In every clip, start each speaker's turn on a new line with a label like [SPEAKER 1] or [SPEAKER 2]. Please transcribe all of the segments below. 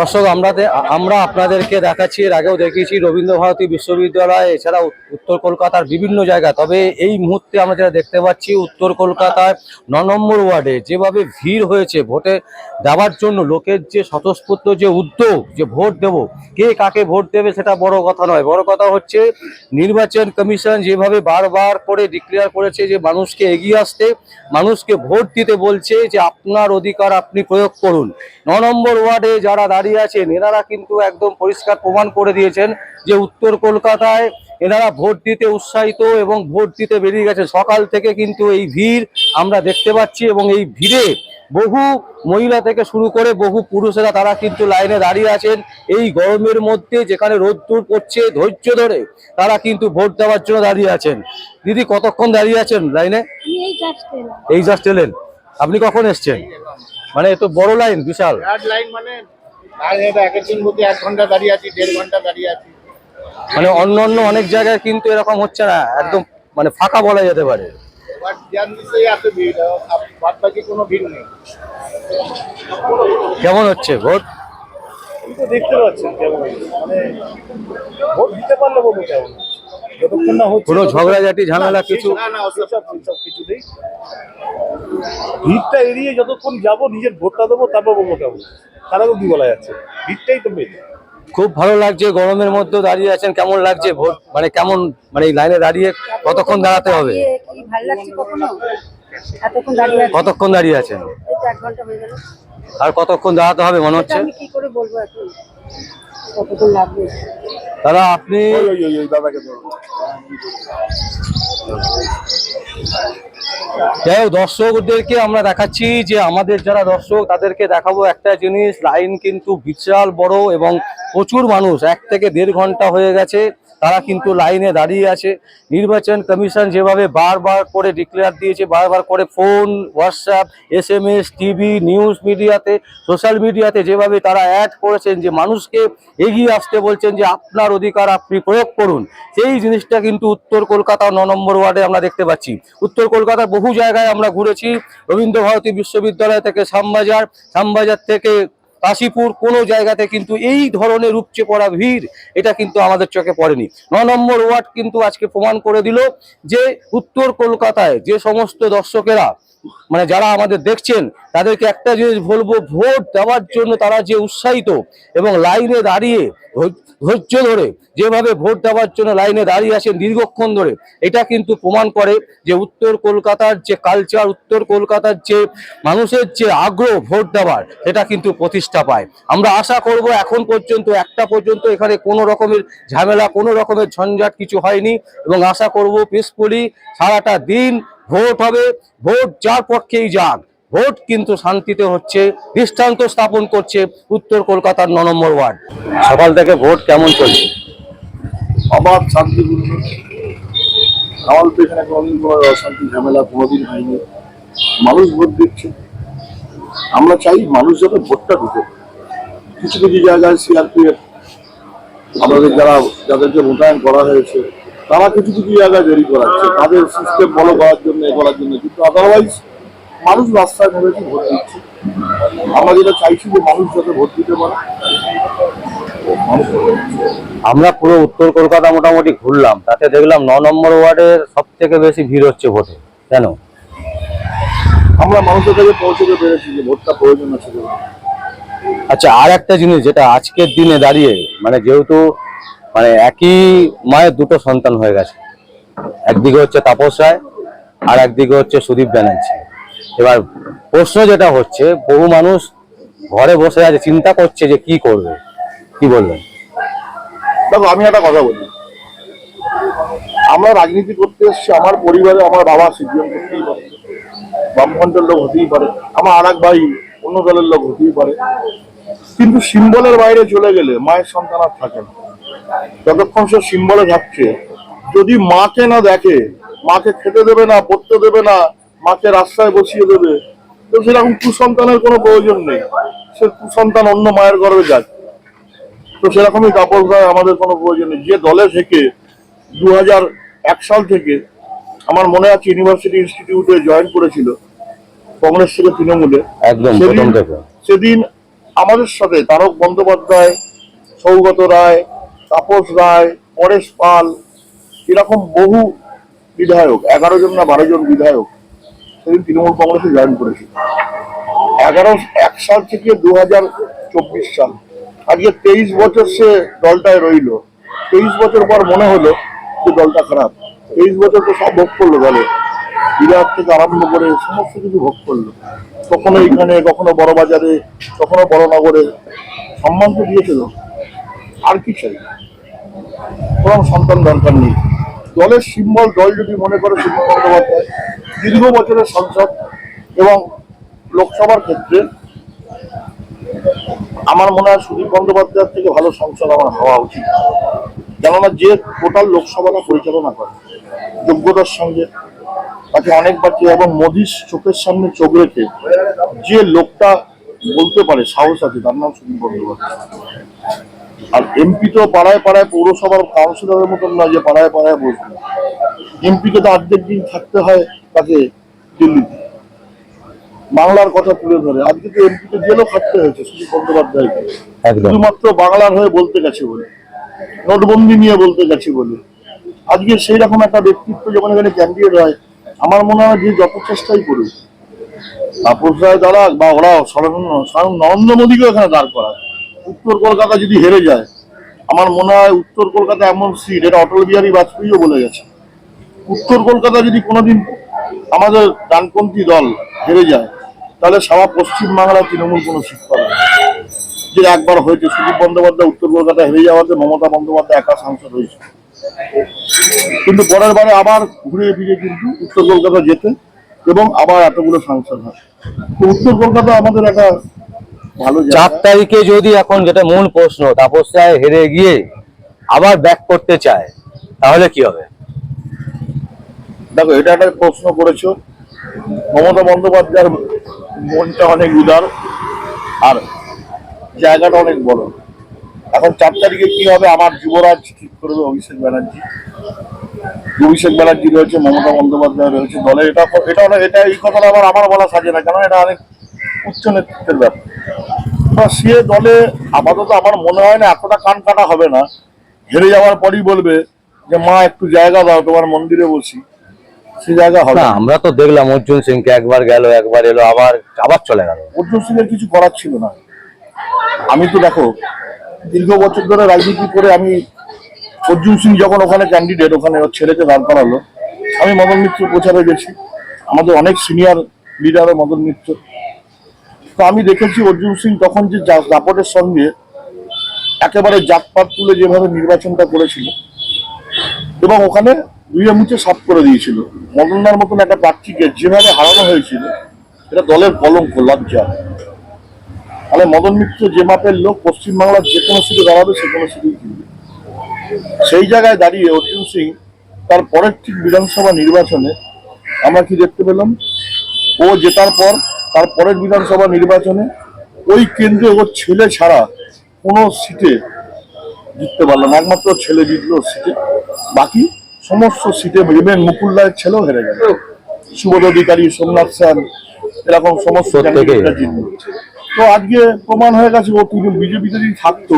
[SPEAKER 1] দর্শক, আমরা আমরা আপনাদেরকে দেখাচ্ছি, এর আগেও দেখিয়েছি, রবীন্দ্র ভারতী বিশ্ববিদ্যালয়, এছাড়া উত্তর কলকাতার বিভিন্ন জায়গা। তবে এই মুহূর্তে আমরা যেটা দেখতে পাচ্ছি, উত্তর কলকাতায় ন নম্বর ওয়ার্ডে যেভাবে ভিড় হয়েছে ভোটে দেওয়ার জন্য, লোকের যে স্বতঃস্ফূর্ত যে উদ্যোগ, যে ভোট দেব, কে কাকে ভোট দেবে সেটা বড় কথা নয়। বড় কথা হচ্ছে, নির্বাচন কমিশন যেভাবে বারবার করে ডিক্লেয়ার করেছে যে মানুষকে এগিয়ে আসতে, মানুষকে ভোট দিতে বলছে যে আপনার অধিকার আপনি প্রয়োগ করুন। ন নম্বর ওয়ার্ডে যারা দাঁড়িয়ে আছেন এনারা কিন্তু একদম পরিষ্কার প্রমাণ করে দিয়েছেন যে উত্তর কলকাতায় এনারা ভোট দিতে উৎসাহিত এবং ভোট দিতে বেরিয়ে গেছে সকাল থেকে কিন্তু এই ভিড় আমরা দেখতে পাচ্ছি এবং এই ভিড়ে বহু মহিলা থেকে শুরু করে বহু পুরুষেরা তারা কিন্তু লাইনে দাঁড়িয়ে আছেন। এই গরমের মধ্যে যেখানে রোদ্দুর পড়ছে ধৈর্য ধরে তারা কিন্তু ভোট দেওয়ার জন্য দাঁড়িয়ে আছেন। দিদি কতক্ষণ দাঁড়িয়ে আছেন লাইনে?
[SPEAKER 2] এই জাস্ট
[SPEAKER 1] এলেন। আপনি কখন এসছেন? মানে এত বড় লাইন বিশাল।
[SPEAKER 3] লাইন মানে আর এটা এক একদিন মধ্যে এক ঘণ্টা দাঁড়িয়ে আছি দেড় ঘণ্টা দাঁড়িয়ে আছি।
[SPEAKER 1] মানে অন্য অন্য অনেক জায়গায় কিন্তু এরকম হচ্ছে না একদম মানে ফাঁকা বলা যেতে পারে।
[SPEAKER 3] জানতেই এত ভিড় বাদ বাকি কোনো ভিড় নেই।
[SPEAKER 1] কেমন হচ্ছে ভোট?
[SPEAKER 3] তো দেখতে পাচ্ছেন কেমন। মানে ভোট দিতে পারলে বলব কেমন। যতক্ষণ না হচ্ছে
[SPEAKER 1] কোনো ঝগড়াঝাটি ঝামেলা কিছু?
[SPEAKER 3] না সব কিছু নেই ভিড়টা এড়িয়ে যতক্ষণ যাব নিজের ভোটটা দেবো তারপর বলব কেমন। তার আগে কি বলা যাচ্ছে? ভিড়টাই তো মেন
[SPEAKER 1] খুব ভালো লাগছে গরমের মধ্যে দাঁড়িয়ে আছেন কেমন লাগছে ভোট? মানে কেমন মানে এই লাইনে দাঁড়িয়ে কতক্ষণ দাঁড়াতে হবে? কতক্ষণ দাঁড়িয়ে আছেন?
[SPEAKER 2] এই তো এক ঘণ্টা হয়ে গেল।
[SPEAKER 1] আর কতক্ষণ দাঁড়াতে হবে মনে হচ্ছে?
[SPEAKER 2] আমি কি করে বলব এখন? কতক্ষণ লাগবে?
[SPEAKER 1] দাদা আপনি
[SPEAKER 3] দাদাকে
[SPEAKER 1] যাই হোক, দর্শকদেরকে আমরা দেখাচ্ছি যে আমাদের যারা দর্শক, তাদেরকে দেখাবো একটা জিনিস। লাইন কিন্তু বিশাল বড় এবং প্রচুর মানুষ, এক থেকে দেড় ঘণ্টা হয়ে গেছে, তারা কিন্তু লাইনে দাঁড়িয়ে আছে। নির্বাচন কমিশন যেভাবে বারবার করে ডিক্লেয়ার দিয়েছে, বারবার করে phone WhatsApp S M S TV news মিডিয়াতে সোশ্যাল মিডিয়াতে যেভাবে তারা অ্যাড করেছেন যে মানুষকে এগিয়ে আসতে বলছেন যে আপনার অধিকার আপনি প্রয়োগ করুন। সেই জিনিসটা কিন্তু উত্তর কলকাতা ন নম্বর ওয়ার্ডে আমরা দেখতে পাচ্ছি। উত্তর কলকাতার বহু জায়গায় আমরা ঘুরেছি। রবীন্দ্রভারতী বিশ্ববিদ্যালয় থেকে শ্যামবাজার শ্যামবাজার থেকে কাশীপুর, কোনো জায়গাতে কিন্তু এই ধরনের উপচে পড়া ভিড়, এটা কিন্তু আমাদের চোখে পড়েনি। ন নম্বর ওয়ার্ড কিন্তু আজকে প্রমাণ করে দিল যে উত্তর কলকাতায় যে সমস্ত দর্শকেরা মানে যারা আমাদের দেখছেন, তাদেরকে একটা জিনিস বলব, ভোট দেওয়ার জন্য তারা যে উৎসাহিত এবং লাইনে দাঁড়িয়ে ধৈর্য ধরে যেভাবে ভোট দেওয়ার জন্য লাইনে দাঁড়িয়ে আছেন দীর্ঘক্ষণ ধরে, এটা কিন্তু প্রমাণ করে যে উত্তর কলকাতার যে কালচার উত্তর কলকাতার যে মানুষের যে আগ্রহ ভোট দেওয়ার, সেটা কিন্তু প্রতিষ্ঠা পায়। আমরা আশা করব এখন পর্যন্ত, একটা পর্যন্ত এখানে কোনো রকমের ঝামেলা, কোনো রকমের ঝঞ্ঝাট কিছু হয়নি এবং আশা করব পিসফুলি সারাটা দিন ভোট হবে, ভোট যার পক্ষেই যাক, ভোট কিন্তু শান্তিতে হচ্ছে, দৃষ্টান্ত স্থাপন করছে উত্তর কলকাতার ন নম্বর ওয়ার্ড। সকাল থেকে ভোট কেমন চলছে?
[SPEAKER 3] অবাধ শান্তিপূর্ণ আমাদের তো এখানে কোনোদিন কোনো অশান্তি, ঝামেলা কোনোদিন হয়নি। মানুষ ভোট দিচ্ছে। আমরা চাই মানুষ যাতে ভোটটা দিতে কিছু কিছু জায়গায় সিআরপিএফ আমাদের যারা, যাদেরকে মোতায়েন করা হয়েছে তারা কিছু কিছু জায়গায় দেরি করাচ্ছে। তাদের সিস্টেম ফলো করার জন্য এ করার জন্য। কিন্তু আদারওয়াইজ মানুষ রাস্তায় নেমেছে ভোট দিচ্ছে। আমরা যেটা চাইছি যে মানুষ যাতে ভোট দিতে পারে।
[SPEAKER 1] আমরা পুরো উত্তর কলকাতা মোটামুটি ঘুরলাম। তাতে দেখলাম ন নম্বর ওয়ার্ডের সব থেকে বেশি ভিড় হচ্ছে ভোটে। কেন?
[SPEAKER 3] আমরা মানুষের কাছে পৌঁছতে পেরেছি যে ভোটটা প্রয়োজন আছে
[SPEAKER 1] আচ্ছা আর একটা জিনিস যেটা আজকের দিনে দাঁড়িয়ে মানে যেহেতু মানে একই মায়ের দুটো সন্তান হয়ে গেছে। একদিকে হচ্ছে তাপস রায় আর একদিকে হচ্ছে সুদীপ ব্যানার্জি। এবার প্রশ্ন যেটা হচ্ছে, বহু মানুষ ঘরে বসে আছে, চিন্তা করছে যে কি করবে? কি বলবেন?
[SPEAKER 3] দেখো, আমি একটা কথা বলি। আমরা রাজনীতি করতে এসেছি, আমার পরিবারে আমার বাবা সিপিএম করতেই পারে, বামফ্রন্টের লোক হতেই পারে, আমার আর ভাই অন্য দলের লোক হতেই পারে। কিন্তু সিম্বলের বাইরে চলে গেলে মায়ের সন্তান আর থাকে না। সে সিম্বলে থাকছে যদি মাকে না দেখে মাকে খেতে দেবে না পড়তে দেবে না মাকে রাস্তায় বসিয়ে দেবে তো সেরকম কুসন্তানের কোনো প্রয়োজন নেই। সে কুসন্তান অন্য মায়ের গর্বে যায়। তো সেরকমই আমাদের কোনো প্রয়োজন নেই। যে দলে থেকে দু এক সাল থেকে আমার মনে আছে ইউনিভার্সিটি ইনস্টিটিউটে জয়েন করেছিল কংগ্রেস থেকে তৃণমূলে।
[SPEAKER 1] একদম
[SPEAKER 3] সেদিন আমাদের সাথে তারক বন্দ্যোপাধ্যায় সৌগত রায় তাপস রায়, পরেশ পাল, এরকম বহু বিধায়ক, এগারো জন না বারো জন বিধায়ক সেদিন তৃণমূল কংগ্রেসে জয়েন করেছে। এগারো, এক সাল থেকে দু হাজার চব্বিশ সাল। আজকে তেইশ বছর সে দলটায় রইল। তেইশ বছর পর মনে হলো যে দলটা খারাপ। তেইশ বছর তো সব ভোগ করল দলে। বিরাট থেকে আরম্ভ করে সমস্ত কিছু ভোগ করল। কখনো এখানে কখনো বড় বাজারে কখনো বড়নগরে সম্মান তো দিয়েছিল। আর কি চাই? কোনো সন্তান দরকার নেই। দলের সিম্বল, দল যদি মনে করে সুনীল বন্দ্যোপাধ্যায়, দীর্ঘ বছরের সংসদ এবং লোকসভার ক্ষেত্রে আমার মনে হয় সুদীপ বন্দ্যোপাধ্যায়ের থেকে ভালো সংসদ আমার হওয়া উচিত। কেননা যে টোটাল লোকসভাটা পরিচালনা করে, যোগ্যতার সঙ্গে তাকে অনেকবার এবং মোদির চোখের সামনে চোখ রেখে যে লোকটা বলতে পারে, সাহস আছে, তার নাম সুদীপ বন্দ্যোপাধ্যায়। আর এমপি তো পাড়ায় পাড়ায় পৌরসভার কাউন্সিলরের মতন নয় যে পাড়ায় পাড়ায় বসবে। এমপিকে তো অর্ধেক দিন থাকতে হয় তাকে দিল্লিতে। বাংলার কথা তুলে ধরে। আজকে তো এমপিকে জেলও খাটতে হয়েছে সুদীপ বন্দ্যোপাধ্যায়কে। শুধুমাত্র বাংলার হয়ে বলতে গেছে বলে। নোটবন্দি নিয়ে বলতে গেছে বলে। আজকে সেই রকম একটা ব্যক্তিত্ব যখন এখানে ক্যান্ডিডেট হয় আমার মনে হয় যে যত চেষ্টাই করুক তাপস রায় দাঁড়াক বা ওরা স্বয়ং নরেন্দ্র মোদীকে এখানে দাঁড় করাক। উত্তর কলকাতা যদি হেরে যায়, আমার মনে হয় উত্তর কলকাতা এমন সিট এটা অটল বিহারী বাজপেয়ীও বলে গেছে। উত্তর কলকাতা যদি কোনোদিন আমাদের ডানপন্থী দল হেরে যায়, তাহলে সারা পশ্চিম বাংলায় তৃণমূল কোনো সিট পাবে যে একবার হয়েছে, সুদীপ বন্দ্যোপাধ্যায় উত্তর কলকাতা হেরে যাওয়াতে মমতা বন্দ্যোপাধ্যায় একা সাংসদ হয়েছে। কিন্তু পরের বারে আবার ঘুরে ফিরে কিন্তু উত্তর কলকাতা যেতে এবং আবার এতগুলো সাংসদ হয়। তো উত্তর কলকাতা আমাদের একটা
[SPEAKER 1] চার তারিখে যদি এখন যেটা মূল প্রশ্ন তাপস রায় হেরে গিয়ে আবার ব্যাক করতে চায় তাহলে কি হবে?
[SPEAKER 3] দেখো এটা একটা প্রশ্ন করেছ। মমতা বন্দ্যোপাধ্যায়ের মনটা অনেক উদার আর জায়গাটা অনেক বড়। এখন চার তারিখে কি হবে? আমার যুবরাজ ঠিক করবে অভিষেক ব্যানার্জি। অভিষেক ব্যানার্জি রয়েছে মমতা বন্দ্যোপাধ্যায় রয়েছে দলে। এটা এটা এটা এই কথাটা আবার আমার বলা সাজে না কেন এটা অনেক উচ্চ নেতৃত্বের ব্যাপার। সে দলে আপাতত আমার মনে হয় না এতটা কান কাটা হবে না। হেরে যাওয়ার পরই বলবে যে মা একটু জায়গা দাও তোমার মন্দিরে বসি। সে জায়গা হবে।
[SPEAKER 1] আমরা তো দেখলাম অর্জুন সিংকে একবার গেল একবার এলো আবার আবার চলে গেল।
[SPEAKER 3] অর্জুন সিং এর কিছু করার ছিল না। আমি তো দেখো দীর্ঘ বছর ধরে রাজনীতি করে আমি অর্জুন সিং যখন ওখানে ক্যান্ডিডেট ওখানে ওর ছেলেকে দাঁড় করালো আমি মদন মিত্র প্রচারে গেছি। আমাদের অনেক সিনিয়র লিডার মদন মিত্র। তো আমি দেখেছি অর্জুন সিং তখন যে দাপটের সঙ্গে একেবারে জাতপাত তুলে যেভাবে নির্বাচনটা করেছিল এবং ওখানে দুইয়ে মুছে সাফ করে দিয়েছিল। মদনদার মতন একটা প্রার্থীকে যেভাবে হারানো হয়েছিল, এটা দলের কলঙ্ক, লজ্জা। তাহলে মদন মিত্র যে মাপের লোক পশ্চিমবাংলার যে কোনো সিটে দাঁড়াবে, সে কোনো সিটেই জিতবে সেই জায়গায় দাঁড়িয়ে অর্জুন সিং তার পরের ঠিক বিধানসভা নির্বাচনে আমরা কি দেখতে পেলাম? ও জেতার পর তার পরের বিধানসভা নির্বাচনে ওই কেন্দ্রে ওর ছেলে ছাড়া কোনো সিটে জিততে পারল না। একমাত্র ছেলে জিতলো সিটে। বাকি সমস্ত সিটে ইভেন মুকুল রায়ের ছেলেও হেরে গেল। সুবোধ অধিকারী সোমনাথ সেন এরকম সমস্ত। তো আজকে প্রমাণ হয়ে গেছে ও তিনি বিজেপিতে যদি থাকতো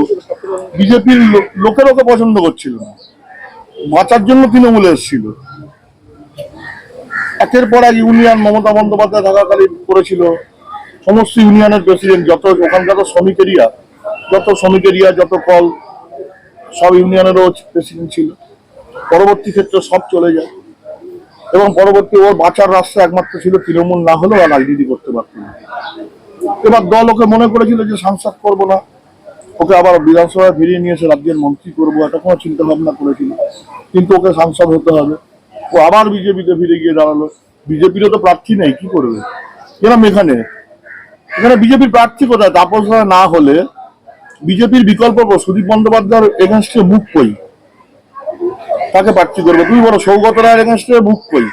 [SPEAKER 3] বিজেপির লোকের ওকে পছন্দ করছিল না। বাঁচার জন্য তৃণমূলে এসেছিল। একের পর এক ইউনিয়ন মমতা বন্দ্যোপাধ্যায় থাকাকালীন করেছিল। সমস্ত ইউনিয়নের প্রেসিডেন্ট যত ওখানকার শ্রমিক এরিয়া যত শ্রমিক এরিয়া যত কল, সব ইউনিয়নেরও প্রেসিডেন্ট ছিল। পরবর্তী ক্ষেত্রে সব চলে যায়। এবং পরবর্তী ওর বাঁচার রাস্তা একমাত্র ছিল তৃণমূল, না হলেও আর রাজনীতি করতে পারত না। এবার দল ওকে মনে করেছিল যে সাংসদ করব না। ওকে আবার বিধানসভায় ফিরিয়ে নিয়ে এসে রাজ্যের মন্ত্রী করব, এটা কোনো চিন্তা ভাবনা করেছিল। কিন্তু ওকে সাংসদ হতে হবে। ও আবার বিজেপিতে ফিরে গিয়ে দাঁড়াল। বিজেপিরও তো প্রার্থী নেই কি করবে? এরকম এখানে? এখানে বিজেপির প্রার্থী কোথায়? তাপস না হলে বিজেপির বিকল্প সুদীপ বন্দ্যোপাধ্যায়ের এগেনস্টে মুখ কই? তাকে প্রার্থী করবে? তুমি বলো সৌগত রায়ের এগেনস্টে মুখ কই?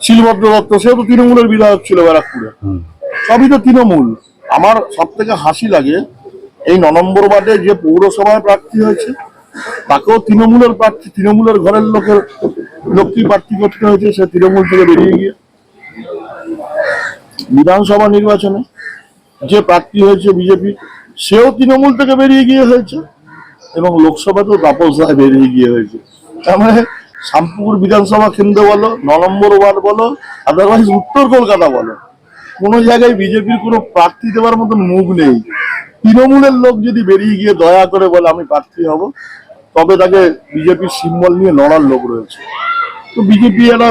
[SPEAKER 3] শিলভদ্র দত্ত সেও তো তৃণমূলের বিধায়ক ছিল ব্যারাকপুরে। সবই তো তৃণমূল। আমার সব থেকে হাসি লাগে এই ন নম্বর ওয়ার্ডে যে পৌরসভায় প্রার্থী হয়েছে তাকেও তৃণমূলের প্রার্থী তৃণমূলের ঘরের লোকের লোককে প্রার্থী করতে হয়েছে, সে তৃণমূল থেকে বেরিয়ে গিয়ে বিধানসভা নির্বাচনে যে প্রার্থী হয়েছে বিজেপি, সেও তৃণমূল থেকে বেরিয়ে গিয়ে হয়েছে এবং লোকসভাতেও তাপস রায় বেরিয়ে গিয়ে হয়েছে। তার মানে শামপুর বিধানসভা কেন্দ্র বলো ন নম্বর ওয়ার্ড বলো আদারওয়াইজ উত্তর কলকাতা বলো, কোনো জায়গায় বিজেপির কোনো প্রার্থী দেওয়ার মতন মুখ নেই। তৃণমূলের লোক যদি বেরিয়ে গিয়ে দয়া করে বলে আমি প্রার্থী হব, তবে তাকে বিজেপির সিম্বল নিয়ে লড়ার লোক রয়েছে। তো বিজেপি একটা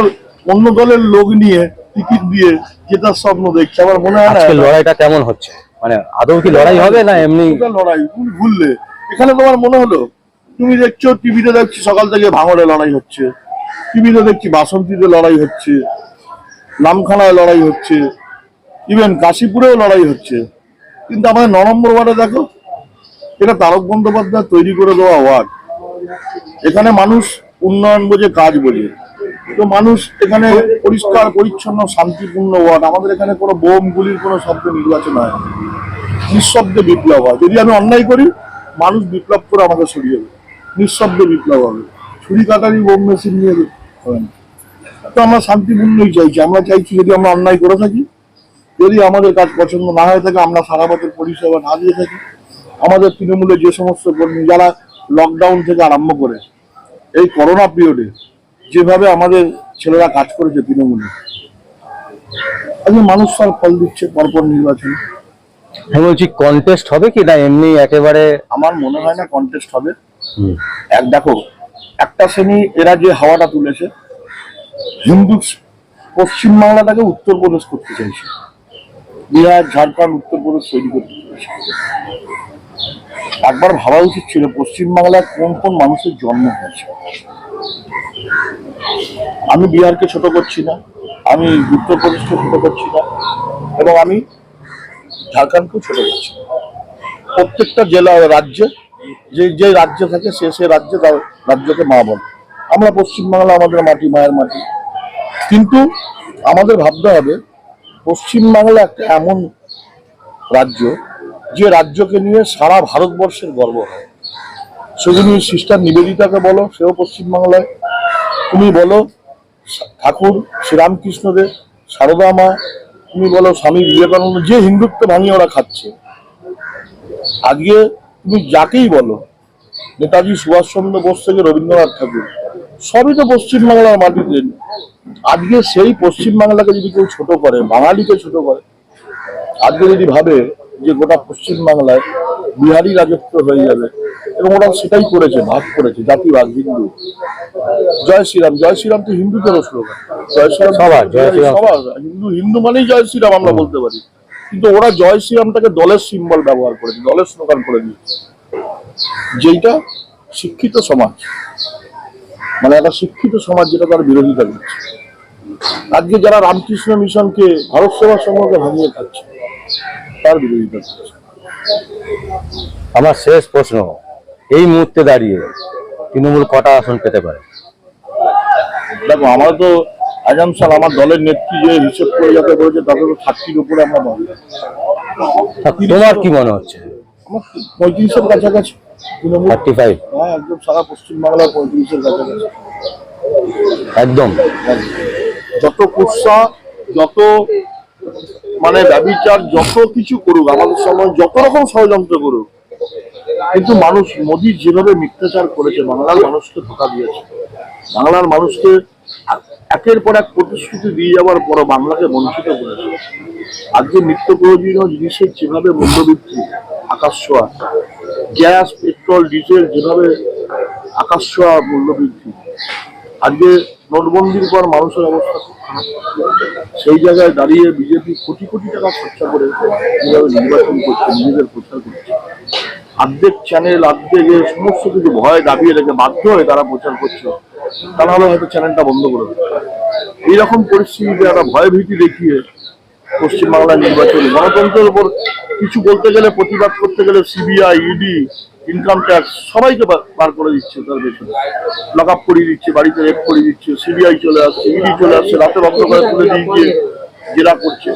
[SPEAKER 3] অন্য দলের লোক নিয়ে টিকিট দিয়ে জেতার স্বপ্ন দেখছে। আমার মনে হয় না
[SPEAKER 1] আজকে লড়াইটা কেমন হচ্ছে? মানে আদৌ কি লড়াই হবে না এমনি
[SPEAKER 3] লড়াই তুমি ভুললে। এখানে তোমার মনে হলো তুমি দেখছ টিভিতে দেখছি সকাল থেকে ভাঙড়ে লড়াই হচ্ছে। টিভিতে দেখছি বাসন্তীতে লড়াই হচ্ছে নামখানায় লড়াই হচ্ছে ইভেন কাশীপুরেও লড়াই হচ্ছে। কিন্তু আমাদের ন নম্বর ওয়ার্ডে দেখো এটা তারক বন্দ্যোপাধ্যায় তৈরি করে দেওয়া ওয়ার্ড। এখানে মানুষ উন্নয়ন বোঝে কাজ বোঝে। তো মানুষ এখানে পরিষ্কার, পরিচ্ছন্ন, শান্তিপূর্ণ ওয়ার্ড। আমাদের এখানে কোনো বোম গুলির কোনো শব্দ নির্বাচন হয়। নিঃশব্দে বিপ্লব হয়। যদি আমি অন্যায় করি, মানুষ বিপ্লব করে আমাকে সরিয়ে দেবে। নিঃশব্দে বিপ্লব হবে। ছুরি কাটারি, বোম মেশিন নিয়ে হবে তো আমরা শান্তিপূর্ণই চাইছি। আমরা চাইছি যদি আমরা অন্যায় করে থাকি, যদি আমাদের কাজ পছন্দ না হয়ে থাকে, আমরা সারা বছর পরিষেবা না দিয়ে থাকি, আমাদের তৃণমূলের যে সমস্ত কর্মী, যারা লকডাউন থেকে আরম্ভ করে, এই করোনা পিরিয়ডে যেভাবে আমাদের ছেলেরা কাজ করেছে তৃণমূলে আজকে মানুষ তার ফল দিচ্ছে পরপর নির্বাচন।
[SPEAKER 1] আমি বলছি কন্টেস্ট হবে কি না? এমনি একেবারে
[SPEAKER 3] আমার মনে হয় না কন্টেস্ট হবে। এক দেখো একটা শ্রেণি এরা যে হাওয়াটা তুলেছে হিন্দু পশ্চিম বাংলাটাকে উত্তরপ্রদেশ করতে চাইছে। বিহার ঝাড়খণ্ড উত্তরপ্রদেশ তৈরি করতে চাইছে। একবার ভাবা উচিত ছিল পশ্চিম বাংলায় কোন কোন মানুষের জন্ম হয়েছে। আমি বিহারকে ছোট করছি না, আমি উত্তরপ্রদেশকে ছোট করছি না, এবং আমি ঝাড়খণ্ডকেও ছোট করছি প্রত্যেকটা জেলা রাজ্যে, যে যে রাজ্য থাকে সে সে রাজ্যে তার রাজ্যকে মা বলে। আমরা পশ্চিমবাংলা আমাদের মাটি, মায়ের মাটি। কিন্তু আমাদের ভাবতে হবে, পশ্চিমবাংলা একটা এমন রাজ্য, যে রাজ্যকে নিয়ে সারা ভারতবর্ষের গর্ব হয়। সেজন্য সিস্টার নিবেদিতাকে বলো, সেও পশ্চিমবাংলায়। তুমি বলো, ঠাকুর শ্রীরামকৃষ্ণদেব সারদা মা, তুমি বলো স্বামী বিবেকানন্দ, যে হিন্দুত্ব ভাঙিয়ে ওরা খাচ্ছে। আজকে তুমি যাকেই বলো, নেতাজি সুভাষচন্দ্র বোস থেকে রবীন্দ্রনাথ ঠাকুর, সবই তো পশ্চিমবাংলার মাটিতে। আজকে সেই পশ্চিমবাংলাকে যদি কেউ ছোট করে, বাঙালিকে ছোট করে, আজকে যদি ভাবে যে গোটা পশ্চিমবাংলায় বিহারি রাজত্ব হয়ে যাবে। এবং ওরা সেটাই করেছে ভাগ করেছে জাতিবাদ হিন্দু। জয় শ্রীরাম জয় শ্রীরাম তো হিন্দুদেরও স্লোগান। জয় শ্রীরাম
[SPEAKER 1] সবার, জয় শ্রীরাম।
[SPEAKER 3] সবার। হিন্দু হিন্দু মানেই জয় শ্রীরাম আমরা বলতে পারি। কিন্তু ওরা জয় শ্রীরামটাকে দলের সিম্বল ব্যবহার করেছে দলের স্লোগান করে দিয়েছে। যেইটা শিক্ষিত সমাজ। মানে একটা শিক্ষিত সমাজ যেটা তার বিরোধিতা করছে। আজকে যারা রামকৃষ্ণ মিশনকে ভারত সেবা সংঘকে ভাঙিয়ে খাচ্ছে তার বিরোধিতা করছে।
[SPEAKER 1] আমার শেষ প্রশ্ন এই মুহূর্তে দাঁড়িয়ে তৃণমূল কটা আসন পেতে পারে?
[SPEAKER 3] দেখো আমার তো আজাম সাল আমার দলের নেত্রী যে হিসেব করে যাতে করেছে তাতে তো থার্টির উপরে আমরা পাবো
[SPEAKER 1] তোমার কি মনে হচ্ছে?
[SPEAKER 3] আমার পঁয়ত্রিশের কাছাকাছি।
[SPEAKER 1] Thirty five?
[SPEAKER 3] হ্যাঁ একদম সারা পশ্চিমবাংলার পঁয়ত্রিশের কাছাকাছি।
[SPEAKER 1] একদম।
[SPEAKER 3] যত কুৎসা যত মানে ব্যবচার যত কিছু করুক, আমাদের সময় যত রকম ষড়যন্ত্র করুক, কিন্তু মানুষ মোদী যেভাবে মিথ্যাচার করেছে, বাংলার মানুষকে ধোকা দিয়েছে, বাংলার মানুষকে একের পর এক প্রতিশ্রুতি দিয়ে যাওয়ার পর বাংলাকে বঞ্চিত করেছে। আজকে নিত্য প্রয়োজনীয় জিনিসের যেভাবে মূল্যবৃদ্ধি, আকাশ ছোঁয়া, গ্যাস, পেট্রোল, ডিজেল যেভাবে আকাশ ছোঁয়া মূল্যবৃদ্ধি, আজকে নোটবন্দির পর মানুষের অবস্থা সেই জায়গায় দাঁড়িয়ে বিজেপি কোটি কোটি টাকা খরচা করে যেভাবে নির্বাচন করছে, নিজেদের প্রচার করছে। অর্ধেক চ্যানেল অর্ধেক এ সমস্ত কিছু ভয় দাবিয়ে রেখে বাধ্য হয়ে তারা প্রচার করছে। তা নাহলে হয়তো চ্যানেলটা বন্ধ করে এইরকম পরিস্থিতিতে একটা ভয় ভীতি দেখিয়ে পশ্চিমবাংলার নির্বাচন গণতন্ত্রের উপর কিছু বলতে গেলে প্রতিবাদ করতে গেলে সিবিআই ইডি ইনকাম ট্যাক্স সবাইকে বার করে দিচ্ছে তার পেছনে। লক আপ করিয়ে দিচ্ছে, বাড়িতে রেপ করিয়ে দিচ্ছে সিবিআই চলে আসছে ইডি চলে আসছে, রাতে অন্ধকারে তুলে দিয়ে জেরা করছে।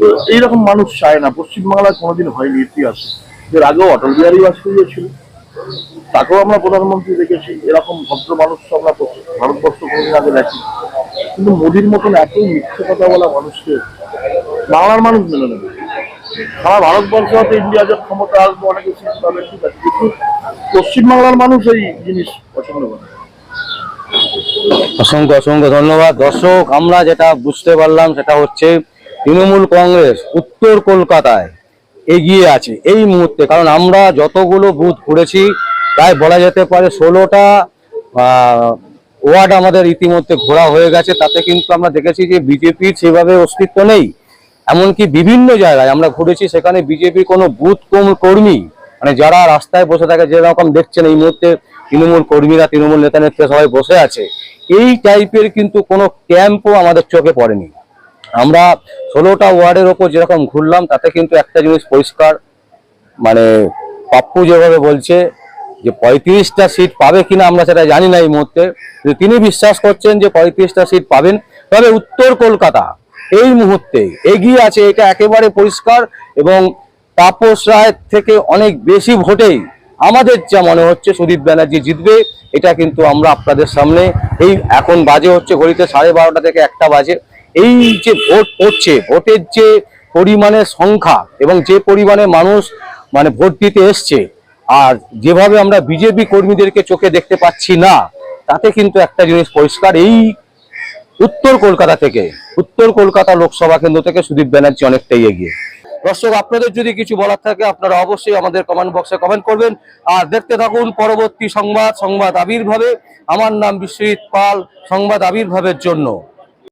[SPEAKER 3] তো এইরকম মানুষ চায় না। পশ্চিমবাংলায় কোনোদিন হয়নি ইতিহাসে। এর আগেও অটল বিহারী বাজপেয়ী ছিল। তাকেও আমরা প্রধানমন্ত্রী দেখেছি। এরকম ভদ্র মানুষ তো আমরা ভারতবর্ষ কোনোদিন আগে দেখি কিন্তু মোদির মতন এত মিথ্যে কথা বলা মানুষকে বাংলার মানুষ মেনে নেবে। সারা ভারতবর্ষ হতে ইন্ডিয়া যে ক্ষমতা আসবে, অনেকে পাবে, ঠিক আছে। কিন্তু পশ্চিমবাংলার মানুষ এই জিনিস পছন্দ করে
[SPEAKER 1] অসংখ্য অসংখ্য ধন্যবাদ। দর্শক, আমরা যেটা বুঝতে পারলাম সেটা হচ্ছে তৃণমূল কংগ্রেস উত্তর কলকাতায় এগিয়ে আছে এই মুহূর্তে। কারণ আমরা যতগুলো বুথ ঘুরেছি, প্রায় বলা যেতে পারে ষোলোটা ওয়ার্ড আমাদের ইতিমধ্যে ঘোরা হয়ে গেছে। তাতে কিন্তু আমরা দেখেছি যে বিজেপির সেভাবে অস্তিত্ব নেই। এমনকি বিভিন্ন জায়গায় আমরা ঘুরেছি, সেখানে বিজেপির কোনো বুথ কর্মী মানে যারা রাস্তায় বসে থাকে যেরকম দেখছেন এই মুহূর্তে তৃণমূল কর্মীরা, তৃণমূল নেতা নেত্রীরা সবাই বসে আছে, এই টাইপের কিন্তু কোনো ক্যাম্পও আমাদের চোখে পড়েনি। আমরা ষোলোটা ওয়ার্ডের ওপর যেরকম ঘুরলাম, তাতে কিন্তু একটা জিনিস পরিষ্কার মানে পাপ্পু যেভাবে বলছে যে পঁয়ত্রিশটা সিট পাবে কিনা আমরা সেটা জানি না এই মুহূর্তে। তিনি বিশ্বাস করছেন যে পঁয়ত্রিশটা সিট পাবেন। তবে উত্তর কলকাতা এই মুহূর্তে এগিয়ে আছে, এটা একেবারে পরিষ্কার এবং তাপস রায়ের থেকে অনেক বেশি ভোটেই আমাদের যা মনে হচ্ছে সুদীপ ব্যানার্জি জিতবে, এটা কিন্তু আমরা আপনাদের সামনে এই এখন বাজে হচ্ছে ঘড়িতে সাড়ে বারোটা থেকে একটা বাজে। এই যে ভোট পড়ছে ভোটের যে পরিমাণে সংখ্যা এবং যে পরিমাণে মানুষ মানে ভোট দিতে এসছে, আর যেভাবে আমরা বিজেপি কর্মীদেরকে চোখে দেখতে পাচ্ছি না, তাতে কিন্তু একটা জিনিস পরিষ্কার, এই উত্তর কলকাতা থেকে, উত্তর কলকাতা লোকসভা কেন্দ্র থেকে সুদীপ ব্যানার্জি অনেকটাই এগিয়ে। দর্শক, আপনাদের যদি কিছু বলার থাকে, আপনারা অবশ্যই আমাদের কমেন্ট বক্সে কমেন্ট করবেন। আর দেখতে থাকুন পরবর্তী সংবাদ সংবাদ আবির্ভাবে। আমার নাম বিশ্বজিৎ পাল, সংবাদ আবির্ভাবের জন্য।